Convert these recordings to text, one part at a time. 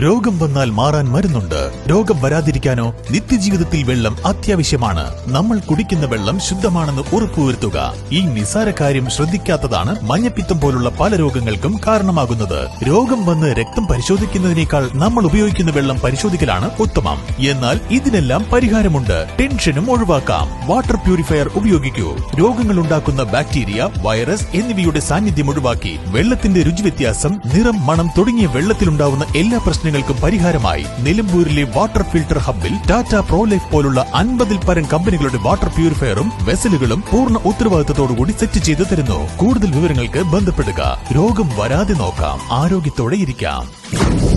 രോഗം വന്നാൽ മാറാൻ മരുന്നുണ്ട്. രോഗം വരാതിരിക്കാനോ നിത്യജീവിതത്തിൽ വെള്ളം അത്യാവശ്യമാണ്. നമ്മൾ കുടിക്കുന്ന വെള്ളം ശുദ്ധമാണെന്ന് ഉറപ്പുവരുത്തുക. ഈ നിസാര കാര്യം ശ്രദ്ധിക്കാത്തതാണ് മഞ്ഞപ്പിത്തം പോലുള്ള പല രോഗങ്ങൾക്കും കാരണമാകുന്നത്. രോഗം വന്ന് രക്തം പരിശോധിക്കുന്നതിനേക്കാൾ നമ്മൾ ഉപയോഗിക്കുന്ന വെള്ളം പരിശോധിക്കലാണ് ഉത്തമം. എന്നാൽ ഇതിനെല്ലാം പരിഹാരമുണ്ട്. ടെൻഷനും ഒഴിവാക്കാം. വാട്ടർ പ്യൂരിഫയർ ഉപയോഗിക്കൂ. രോഗങ്ങൾ ഉണ്ടാക്കുന്ന ബാക്ടീരിയ വൈറസ് എന്നിവയുടെ സാന്നിധ്യം ഒഴിവാക്കി വെള്ളത്തിന്റെ രുചി വ്യത്യാസം നിറം മണം തുടങ്ങിയ വെള്ളത്തിലുണ്ടാവുന്ന എല്ലാ പ്രശ്നങ്ങൾക്കും പരിഹാരമായി നിലമ്പൂരിലെ വാട്ടർ ഫിൽട്ടർ ഹബ്ബിൽ ടാറ്റ പ്രോലൈഫ് പോലുള്ള അൻപതിൽ പരം കമ്പനികളുടെ വാട്ടർ പ്യൂരിഫയറും വെസലുകളും പൂർണ ഉത്തരവാദിത്തത്തോടുകൂടി സെറ്റ് ചെയ്തു തരുന്നു. കൂടുതൽ വിവരങ്ങൾക്ക് ബന്ധപ്പെടുക. രോഗം വരാതെ നോക്കാം. ആരോഗ്യത്തോടെ ഇരിക്കാം.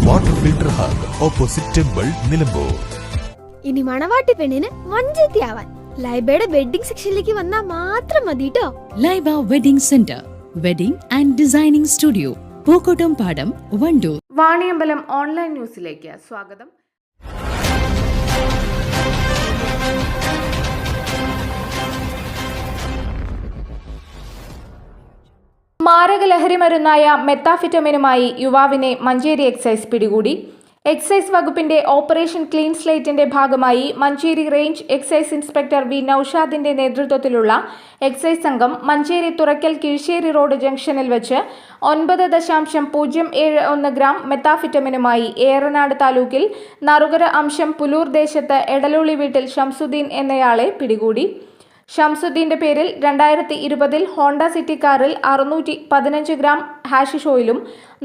Water filter hub opposite temple Nilambur. ഇനി മണവാട്ടി പെണ്ണിന് വഞ്ചത്തിയാവാൻ ലൈബയുടെ വെഡിംഗ് സെക്ഷനിലേക്ക് വന്നാൽ മാത്രം മതി കേട്ടോ Laiba wedding centre. Wedding and designing studio. Pookottam Padam Wandoor. Vaniyambalam online ന്യൂസിലേക്ക് സ്വാഗതം. മാരക ലഹരി മരുന്നായ മെത്താഫിറ്റമിനുമായി യുവാവിനെ മഞ്ചേരി എക്സൈസ് പിടികൂടി. എക്സൈസ് വകുപ്പിന്റെ ഓപ്പറേഷൻ ക്ലീൻ സ്ലേറ്റിന്റെ ഭാഗമായി Manjeri range excise inspector V നൌഷാദിന്റെ നേതൃത്വത്തിലുള്ള എക്സൈസ് സംഘം മഞ്ചേരി തുറക്കൽ കിഴിശ്ശേരി റോഡ് ജംഗ്ഷനിൽ വെച്ച് ഒൻപത് ദശാംശം പൂജ്യം ഏഴ് ഒന്ന് ഗ്രാം മെത്താഫിറ്റമിനുമായി ഏറനാട് താലൂക്കിൽ നറുകര അംശം പുലൂർ ദേശത്ത് എടലുള്ളി വീട്ടിൽ ഷംസുദ്ദീൻ എന്നയാളെ പിടികൂടി. ഷംസുദ്ദീന്റെ പേരിൽ രണ്ടായിരത്തി ഇരുപതിൽ ഹോണ്ട സിറ്റി കാറിൽ അറുന്നൂറ്റി പതിനഞ്ച് ഗ്രാം ഹാഷിഷ് ഓയിലും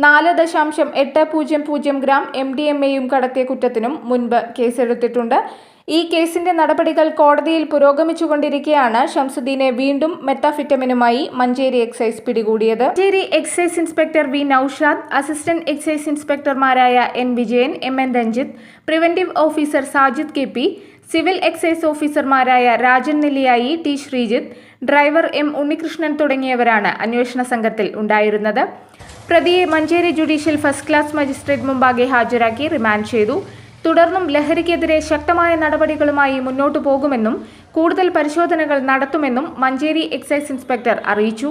നാല് ദശാംശം എട്ട് പൂജ്യം പൂജ്യം ഗ്രാം എം ഡി എം എയും കടത്തിയ കുറ്റത്തിനും മുൻപ് കേസെടുത്തിട്ടുണ്ട്. ഈ കേസിന്റെ നടപടികൾ കോടതിയിൽ പുരോഗമിച്ചുകൊണ്ടിരിക്കെയാണ് ഷംസുദ്ദീനെ വീണ്ടും മെത്താഫിറ്റമിനുമായി മഞ്ചേരി എക്സൈസ് പിടികൂടിയത്. Manjeri excise inspector V Naushad assistant excise ഇൻസ്പെക്ടർമാരായ N Vijayan M N Ranjith preventive officer Sajid K P civil excise ഓഫീസർമാരായ Rajan Nelliyayi T Sreejith driver M Unnikrishnan തുടങ്ങിയവരാണ് അന്വേഷണ സംഘത്തിൽ ഉണ്ടായിരുന്നത്. പ്രതിയെ Manjeri judicial first class magistrate മുമ്പാകെ ഹാജരാക്കി remand ചെയ്തു. തുടർന്നും ലഹരിക്കെതിരെ ശക്തമായ നടപടികളുമായി മുന്നോട്ടു പോകുമെന്നും കൂടുതൽ പരിശോധനകൾ നടത്തുമെന്നും മഞ്ചേരി എക്സൈസ് ഇൻസ്പെക്ടർ അറിയിച്ചു.